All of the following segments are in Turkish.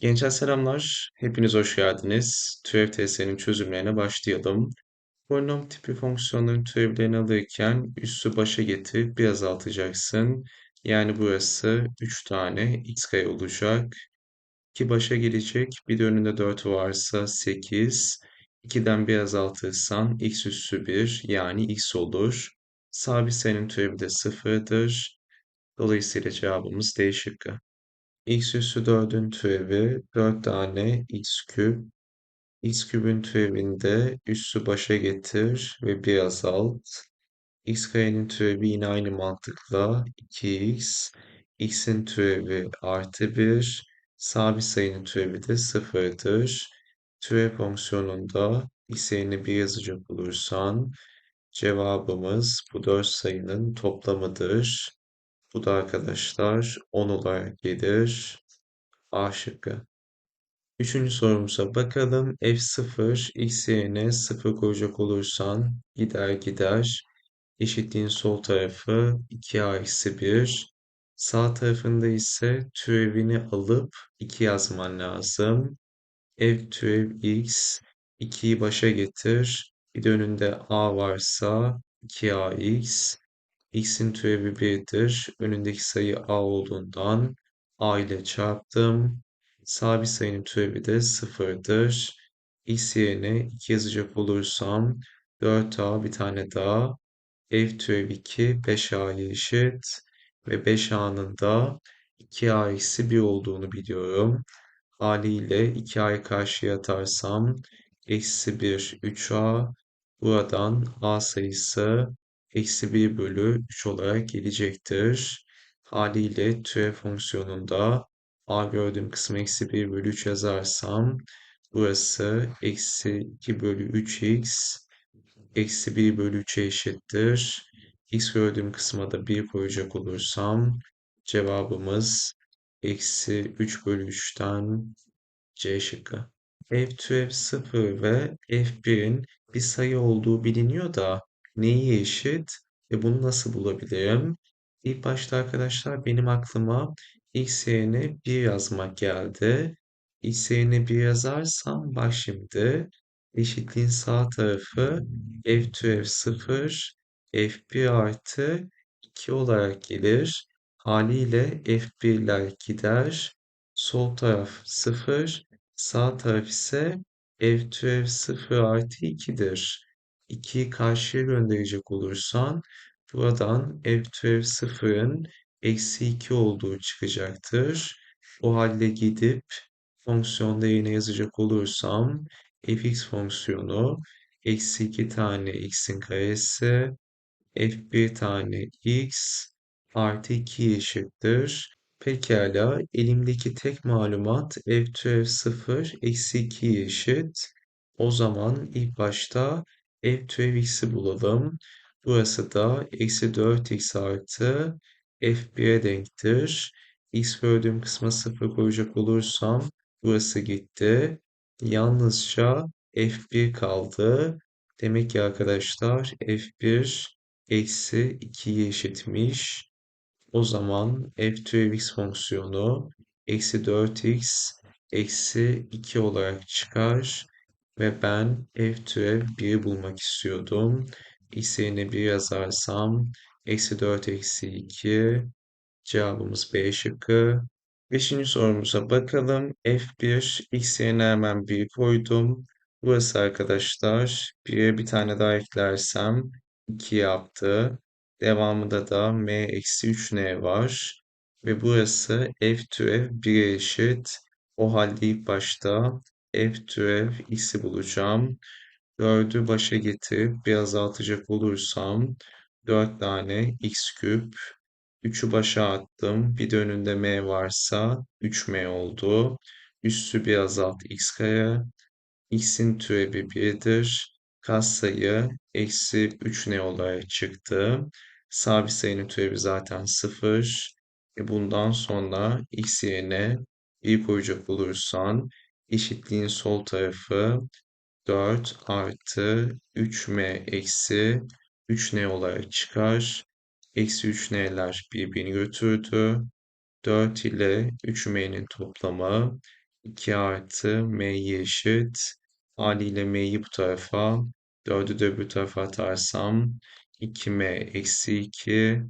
Gençler selamlar. Hepiniz hoş geldiniz. Türev testlerinin çözümlerine başlayalım. Polinom tipi fonksiyonların türevlerini alırken üssü başa getirip bir azaltacaksın. Yani burası 3 tane x kare olacak. 2 başa gelecek. Bir de önünde 4 varsa 8. 2'den bir azaltırsan x üssü 1 yani x olur. Sabit sayının türevi de 0'dır. Dolayısıyla cevabımız D şıkkı x üssü 4'ün türevi 4 tane x küp. x küpün türevinde üssü başa getir ve bir azalt. x karenin türevi yine aynı mantıkla 2x. x'in türevi artı 1. Sabit sayının türevi de 0'dır. Türev fonksiyonunda x yerine 1 yazacak olursan cevabımız bu 4 sayının toplamıdır. Bu da arkadaşlar 10 olarak gelir. A şıkkı. Üçüncü sorumuza bakalım. F0 x yerine 0 koyacak olursan gider gider. Eşitliğin sol tarafı 2a eksi 1. Sağ tarafında ise türevini alıp 2 yazman lazım. F türev x 2'yi başa getir. Bir de önünde a varsa 2ax. X'in türevi 1'dir. Önündeki sayı a olduğundan a ile çarptım. Sabit sayının türevi de 0'dır. x yerine 2 yazacak olursam 4a bir tane daha. f türevi 2 5a'ya eşit. Ve 5a'nın da 2a eksi 1 olduğunu biliyorum. Haliyle 2a'yı karşıya atarsam eksi 1 3a. Buradan a sayısı eksi 1 bölü 3 olarak gelecektir. Haliyle türev fonksiyonunda a gördüğüm kısmı eksi 1 bölü 3 yazarsam burası eksi 2 bölü 3x eksi 1 bölü 3'e eşittir. x gördüğüm kısma da 1 koyacak olursam cevabımız eksi 3 bölü 3'ten C şıkkı. F türev 0 ve F1'in bir sayı olduğu biliniyor da neyi eşit ve bunu nasıl bulabilirim? İlk başta arkadaşlar benim aklıma x yerine 1 yazmak geldi. x yerine 1 yazarsam bak şimdi eşitliğin sağ tarafı f türev 0 f1 artı 2 olarak gelir. Haliyle f1'ler gider. Sol taraf 0 Sağ taraf ise f türev 0 artı 2'dir. 2'yi karşıya gönderecek olursan buradan f türev 0'ın eksi 2 olduğu çıkacaktır. O halde gidip fonksiyonda yerine yazacak olursam fx fonksiyonu eksi 2 tane x'in karesi f1 tane x artı 2 eşittir. Pekala elimdeki tek malumat f türev 0 eksi 2'ye eşit. O zaman ilk başta f türev x'i bulalım. Burası da eksi 4x artı f1'e denktir. x gördüğüm kısma 0 koyacak olursam burası gitti. Yalnızca f1 kaldı. Demek ki arkadaşlar f1 eksi 2'ye eşitmiş. O zaman f türev x fonksiyonu eksi 4x eksi 2 olarak çıkar. Ve ben f türev 1'i bulmak istiyordum. x yerine 1 yazarsam eksi 4 eksi 2 cevabımız B şıkkı. Beşinci sorumuza bakalım. F1 x yerine hemen 1 koydum. Burası arkadaşlar 1'e bir tane daha eklersem 2 yaptı. Devamında da m eksi 3n var. Ve burası f türev 1'e eşit. O halde ilk başta f türev x'i bulacağım. 4'ü başa getirip bir azaltacak olursam 4 tane x küp 3'ü başa attım. Bir de önünde m varsa 3m oldu. Üssü bir azalt x kare. x'in türevi 1'dir. Katsayı eksi 3n olarak çıktı. Sabit sayının türevi zaten 0. E bundan sonra x yerine 1 koyacak olursan eşitliğin sol tarafı 4 artı 3m eksi 3n olarak çıkar. Eksi 3n'ler birbirini götürdü. 4 ile 3m'nin toplamı 2 artı m'yi eşit. Haliyle m'yi bu tarafa, 4'ü de öbür tarafa atarsam 2m eksi 2,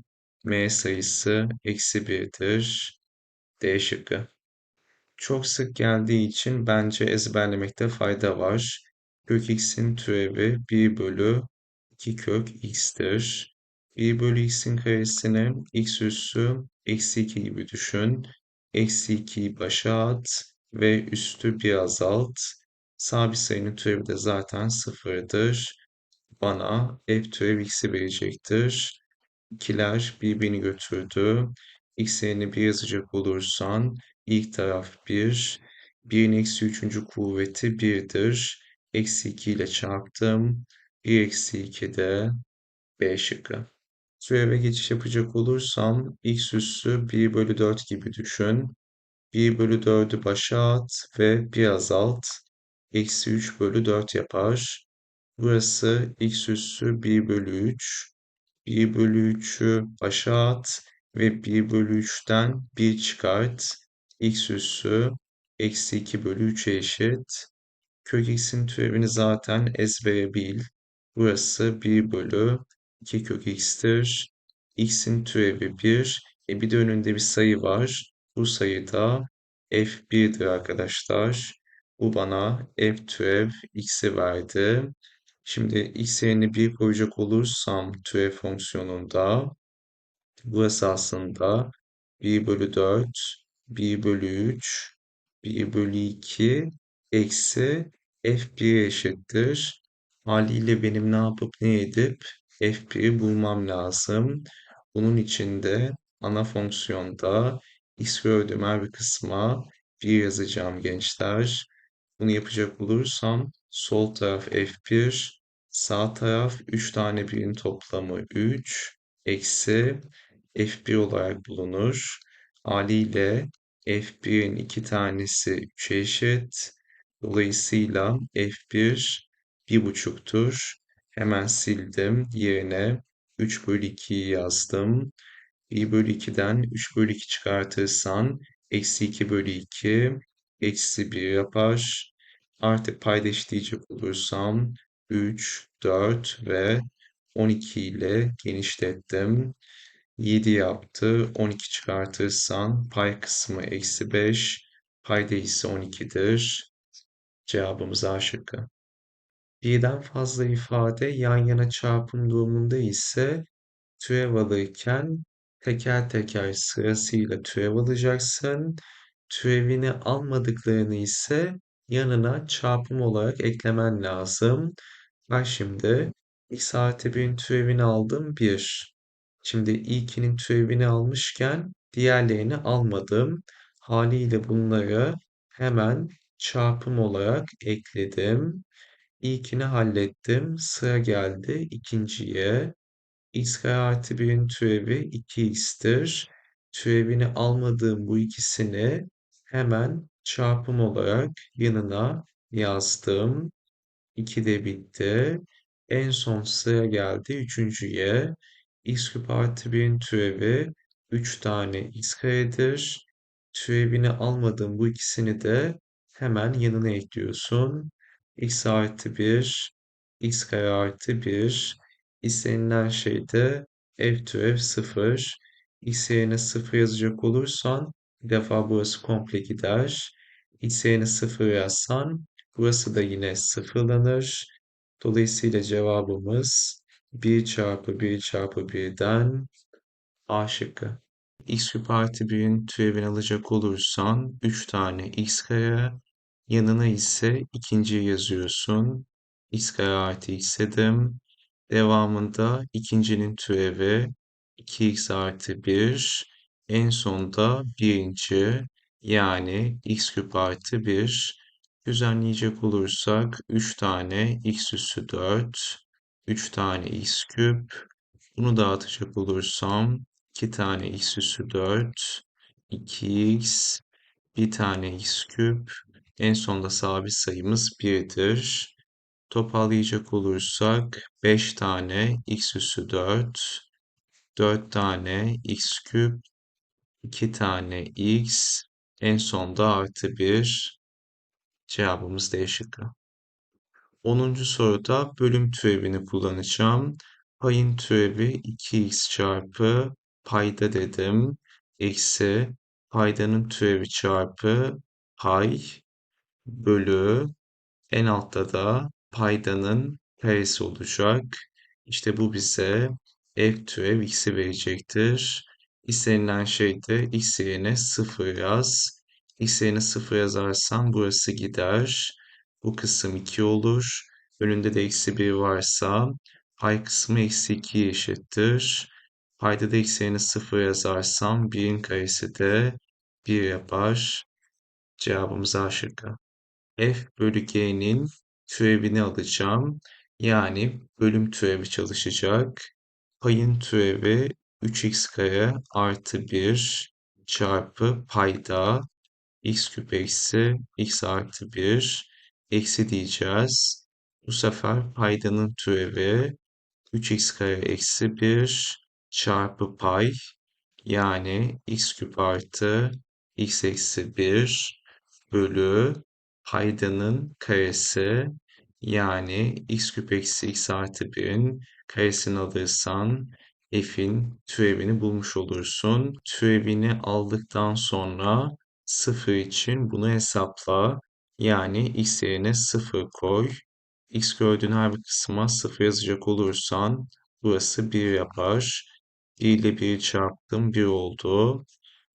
m sayısı eksi 1'dir. D şıkkı. Çok sık geldiği için bence ezberlemekte fayda var. Kök x'in türevi 1 bölü 2 kök x'tir. 1 bölü x'in karesini x üssü eksi 2 gibi düşün. Eksi 2'yi başa at ve üstü bir azalt. Sabit sayının türevi de zaten sıfırdır. Bana f türev x'i verecektir. İkiler birbirini götürdü. X yerine bir yazacak olursan ilk taraf 1. 1'in eksi 3. kuvveti 1'dir. Eksi 2 ile çarptım. 1 eksi 2 de B şıkkı. Türeve geçiş yapacak olursam x üssü 1 bölü 4 gibi düşün. 1 bölü 4'ü başa at ve bir azalt. Eksi 3 bölü 4 yapar. Burası x üssü 1 bölü 3. 1 bölü 3'ü başa at ve 1 bölü 3'ten 1 çıkart. x üssü eksi 2 bölü 3'e eşit. Kök x'in türevini zaten ezbere bil. Burası 1 bölü 2 kök x'tir. x'in türevi 1. E bir de önünde bir sayı var. Bu sayı da f1'dir arkadaşlar. Bu bana f türev x'i verdi. Şimdi x yerine 1 koyacak olursam türev fonksiyonunda burası aslında 1 bölü 4, 1 bölü 3, 1 bölü 2 eksi f1 eşittir. Haliyle benim ne yapıp ne edip f1'i bulmam lazım. Bunun için de ana fonksiyonda x gördüğüm her bir kısma 1 yazacağım gençler. Bunu yapacak olursam sol taraf f1, sağ taraf 3 tane 1'in toplamı 3, eksi f1 olarak bulunur. Haliyle f1'in iki tanesi 3'e eşit. Dolayısıyla f1 1,5'tur. Hemen sildim. Yerine 3 bölü 2'yi yazdım. 1 bölü 2'den 3 bölü 2 çıkartırsan eksi 2 bölü 2 eksi 1 yapar. Artık payda eşitleyecek olursam 3, 4 ve 12 ile genişlettim. 7 yaptı. 12 çıkartırsan pay kısmı eksi 5. Payda ise 12'dir. Cevabımız A şıkkı. Birden fazla ifade yan yana çarpım durumunda ise türev alırken teker teker sırasıyla türev alacaksın. Türevini almadıklarını ise yanına çarpım olarak eklemen lazım. Ben şimdi x artı 1'in türevini aldım 1. Şimdi ilkinin türevini almışken diğerlerini almadım. Haliyle bunları hemen çarpım olarak ekledim. İlkini hallettim. Sıra geldi ikinciye. x kare artı 1'in türevi 2x'tir. Türevini almadığım bu ikisini hemen çarpım olarak yanına yazdım. 2 de bitti. En son sıra geldi üçüncüye. X küp artı 1'in türevi 3 tane x karedir. Türevini almadığım bu ikisini de hemen yanına ekliyorsun. x artı 1, x kare artı 1. İstenilen şey de f türev 0. x yerine 0 yazacak olursan bir defa burası komple gider. x yerine 0 yazsan burası da yine sıfırlanır. Dolayısıyla cevabımız 1 çarpı 1 çarpı 1'den A şıkkı. x küp artı 1'in türevini alacak olursan 3 tane x kare yanına ise ikinciyi yazıyorsun. x kare artı x dedim. Devamında ikincinin türevi 2x artı 1. En sonda birinci yani x küp artı 1. Düzenleyecek olursak 3 tane x üssü 4. 3 tane x küp. Bunu dağıtacak olursam 2 tane x üssü 4. 2x. 1 tane x küp. En sonda sabit sayımız 1'dir. Toparlayacak olursak 5 tane x üssü 4, 4 tane x küp, 2 tane x, en sonda artı 1 Cevabımız D. Onuncu soruda bölüm türevini kullanacağım. Payın türevi 2x çarpı payda dedim. Eksi paydanın türevi çarpı pay bölü en altta da paydanın karesi olacak. İşte bu bize f türev x'i verecektir. İstenilen şey de x yerine 0 yaz. x yerine 0 yazarsam burası gider. Bu kısım 2 olur. Önünde de eksi 1 varsa pay kısmı eksi 2'ye eşittir. Payda da yerine 0 yazarsam 1'in karesi de 1 yapar. Cevabımız A şıkkı f bölü g'nin türevini alacağım. Yani bölüm türevi çalışacak. Payın türevi 3x kare artı 1 çarpı payda x küp eksi x artı 1 eksi diyeceğiz. Bu sefer paydanın türevi 3x kare eksi 1 çarpı pay yani x küp artı x eksi 1 bölü paydanın karesi yani x küp eksi x artı 1'in karesini alırsan f'in türevini bulmuş olursun. Türevini aldıktan sonra 0 için bunu hesapla. Yani x yerine 0 koy. x gördüğün her bir kısma 0 yazacak olursan burası 1 yapar. 1 ile 1'i çarptım 1 oldu.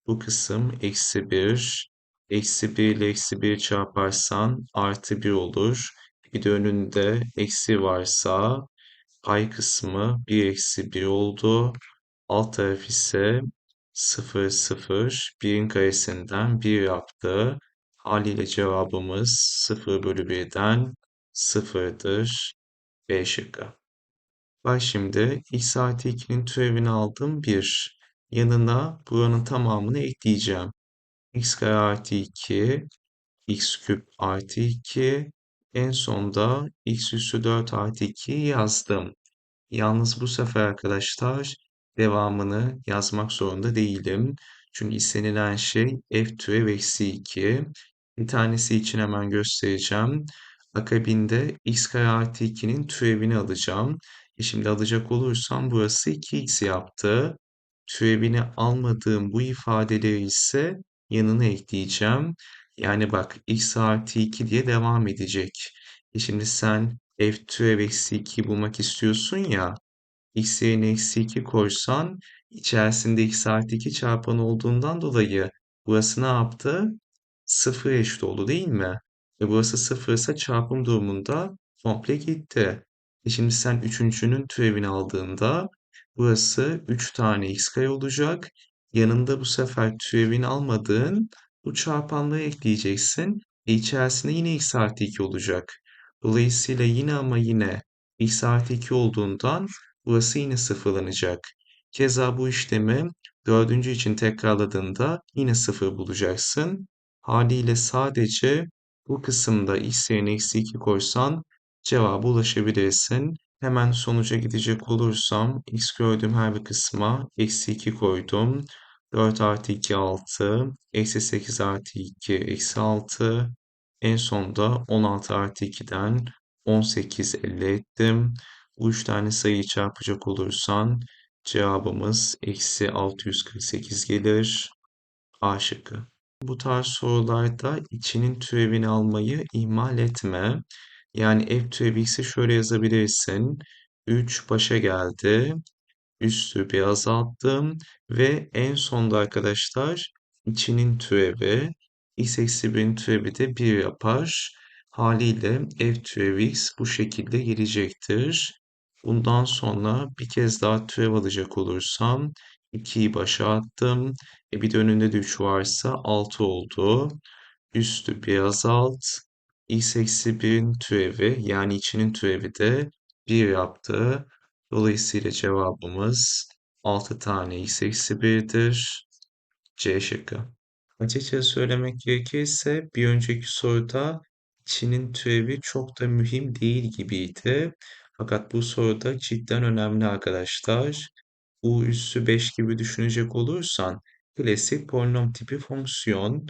Bu kısım eksi 1. Eksi 1 ile eksi 1 çarparsan artı 1 olur. Bir de önünde eksi varsa pay kısmı 1 eksi 1 oldu. Alt taraf ise 0 0 1'in karesinden 1 yaptı. Haliyle cevabımız 0 bölü 1'den 0'dır. B şıkkı. Bak şimdi x artı 2'nin türevini aldım 1. Yanına buranın tamamını ekleyeceğim. x kare artı 2, x küp artı 2, en sonda x üssü 4 artı 2'yi yazdım. Yalnız bu sefer arkadaşlar devamını yazmak zorunda değilim. Çünkü istenilen şey f türev eksi 2. Bir tanesi için hemen göstereceğim. Akabinde x kare artı 2'nin türevini alacağım. E şimdi alacak olursam burası 2x yaptı. Türevini almadığım bu ifadeleri ise yanına ekleyeceğim. Yani bak x artı 2 diye devam edecek. E şimdi sen f türev eksi 2'yi bulmak istiyorsun ya. x yerine eksi 2 koysan içerisinde x artı 2 çarpan olduğundan dolayı burası ne yaptı? 0 eşit oldu değil mi? Ve burası 0 ise çarpım durumunda komple gitti. E şimdi sen üçüncünün türevini aldığında burası 3 tane x kare olacak. Yanında bu sefer türevini almadığın bu çarpanları ekleyeceksin. E içerisinde yine x artı 2 olacak. Dolayısıyla yine ama yine x artı 2 olduğundan burası yine sıfırlanacak. Keza bu işlemi dördüncü için tekrarladığında yine sıfır bulacaksın. Haliyle sadece bu kısımda x yerine eksi 2 koysan cevaba ulaşabilirsin. Hemen sonuca gidecek olursam x gördüğüm her bir kısma eksi 2 koydum. 4 artı 2 6, eksi 8 artı 2 eksi 6. En sonda 16 artı 2'den 18 elde ettim. Bu üç tane sayıyı çarpacak olursan cevabımız eksi 648 gelir. A şıkkı. Bu tarz sorularda içinin türevini almayı ihmal etme. Yani f türevi x'i şöyle yazabilirsin. 3 başa geldi. Üstü bir azalttım. Ve en sonda arkadaşlar içinin türevi x eksi 1'in türevi de 1 yapar. Haliyle f türevi x bu şekilde gelecektir. Bundan sonra bir kez daha türev alacak olursam 2'yi başa attım. E bir de önünde de 3 varsa 6 oldu. Üstü bir azalt. x eksi 1'in türevi yani içinin türevi de 1 yaptı. Dolayısıyla cevabımız 6 tane x eksi 1'dir. C şıkkı. Açıkça söylemek gerekirse bir önceki soruda içinin türevi çok da mühim değil gibiydi. Fakat bu soruda cidden önemli arkadaşlar. U üssü 5 gibi düşünecek olursan klasik polinom tipi fonksiyon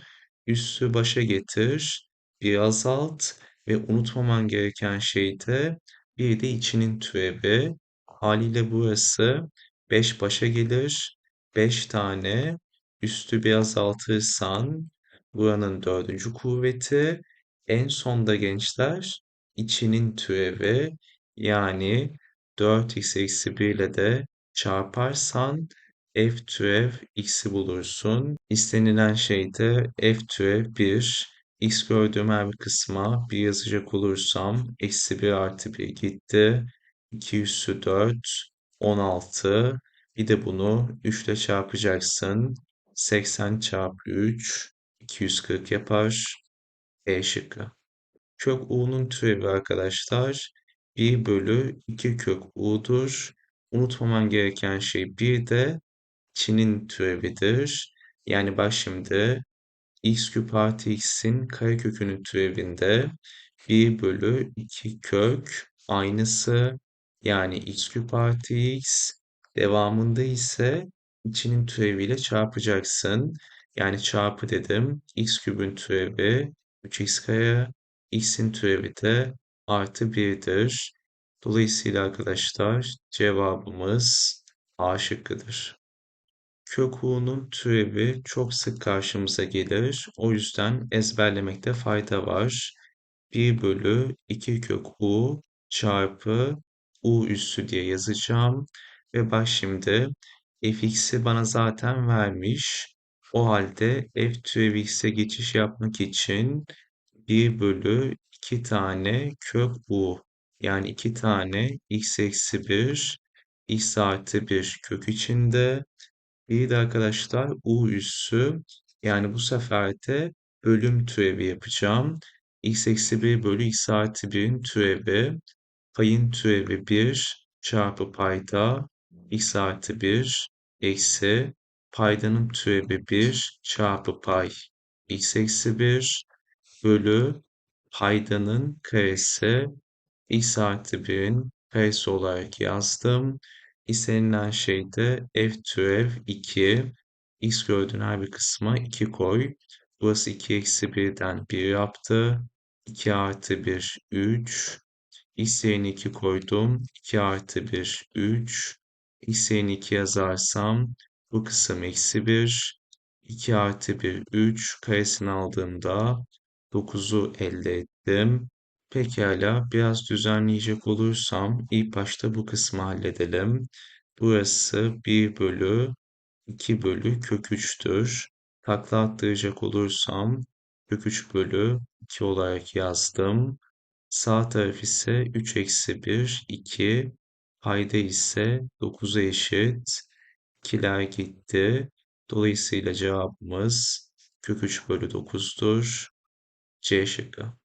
üssü başa getir. bir azalt ve unutmaman gereken şey de bir de içinin türevi. Haliyle burası 5 başa gelir. 5 tane üstü bir azaltırsan buranın dördüncü kuvveti. En sonda gençler içinin türevi yani 4x eksi 1 ile de çarparsan f türev x'i bulursun. İstenilen şey de f türev 1. x gördüğüm her bir kısma 1 yazacak olursam eksi 1 artı 1 gitti. 2 üssü 4, 16. Bir de bunu 3 ile çarpacaksın. 80 çarpı 3, 240 yapar. E şıkkı. Kök u'nun türevi arkadaşlar 1 bölü 2 kök u'dur. Unutmaman gereken şey bir de içinin türevidir. Yani bak şimdi x küp artı x'in karekökünün türevinde 1 bölü 2 kök aynısı yani x küp artı x devamında ise içinin türeviyle çarpacaksın. Yani çarpı dedim x kübün türevi 3x kare x'in türevi de artı 1'dir. Dolayısıyla arkadaşlar cevabımız A şıkkıdır. Kök u'nun türevi çok sık karşımıza gelir. O yüzden ezberlemekte fayda var. 1 bölü 2 kök u çarpı u üssü diye yazacağım. Ve bak şimdi fx'i bana zaten vermiş. O halde f türevi x'e geçiş yapmak için 1 bölü 2 tane kök u yani 2 tane x eksi 1 x artı 1 kök içinde. Bir de arkadaşlar u üssü. Yani bu sefer de bölüm türevi yapacağım. x eksi 1 bölü x artı 1'in türevi. Payın türevi 1 çarpı payda x artı 1 eksi paydanın türevi 1 çarpı pay x eksi 1 bölü paydanın karesi x artı 1'in karesi olarak yazdım. İstenilen şey de f türev 2. x gördüğün her bir kısma 2 koy. Burası 2 eksi 1'den 1 yaptı. 2 artı 1 3. x yerine 2 koydum. 2 artı 1 3. x yerine 2 yazarsam bu kısım eksi 1. 2 artı 1 3 karesini aldığımda 9'u elde ettim. Pekala biraz düzenleyecek olursam ilk başta bu kısmı halledelim. Burası 1 bölü 2 bölü kök 3'tür. Takla attıracak olursam kök 3 bölü 2 olarak yazdım. Sağ taraf ise 3 eksi 1 2 payda ise 9'a eşit. 2'ler gitti. Dolayısıyla cevabımız kök 3 bölü 9'dur. C şıkkı.